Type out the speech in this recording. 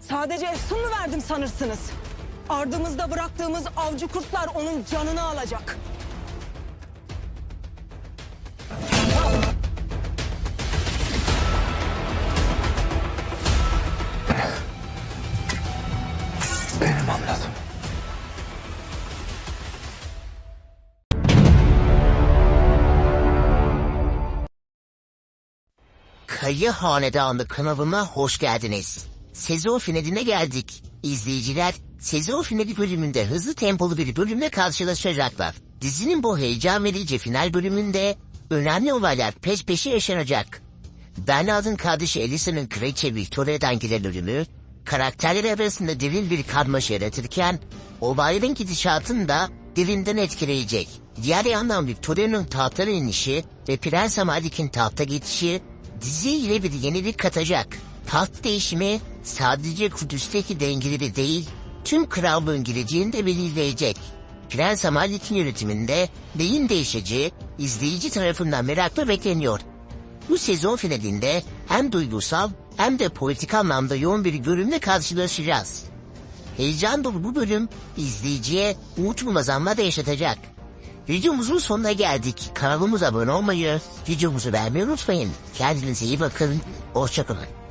Sadece efsun mu verdim sanırsınız? Ardımızda bıraktığımız avcı kurtlar onun canını alacak. Benim anladım. Kayı Hanedanı kanalına hoş geldiniz. Sezon finaline geldik. İzleyiciler sezon finali bölümünde hızlı tempolu bir bölümle karşılaşacaklar. Dizinin bu heyecan verici final bölümünde önemli olaylar peş peşe yaşanacak. Bernard'ın kardeşi Elisa'nın kraliçe Victoria'dan gelen ölümü, karakterler arasında derin bir karmaşa yaratırken, olayların gidişatını da derinden etkileyecek. Diğer yandan Victoria'nın tahttan inişi ve Prens Amalek'in tahta geçişi diziye yine bir yenilik katacak. Taht değişimi sadece Kudüs'teki dengeleri değil, tüm krallığın geleceğini de belirleyecek. Prens Amalek'in yönetiminde neyin değişeceği izleyici tarafından merakla bekleniyor. Bu sezon finalinde hem duygusal hem de politik anlamda yoğun bir bölümle karşılaşacağız. Heyecan dolu bu bölüm izleyiciye unutulmaz anlar da yaşatacak. Videomuzun sonuna geldik. Kanalımıza abone olmayı, videomuzu beğenmeyi unutmayın. Kendinize iyi bakın. Hoşçakalın.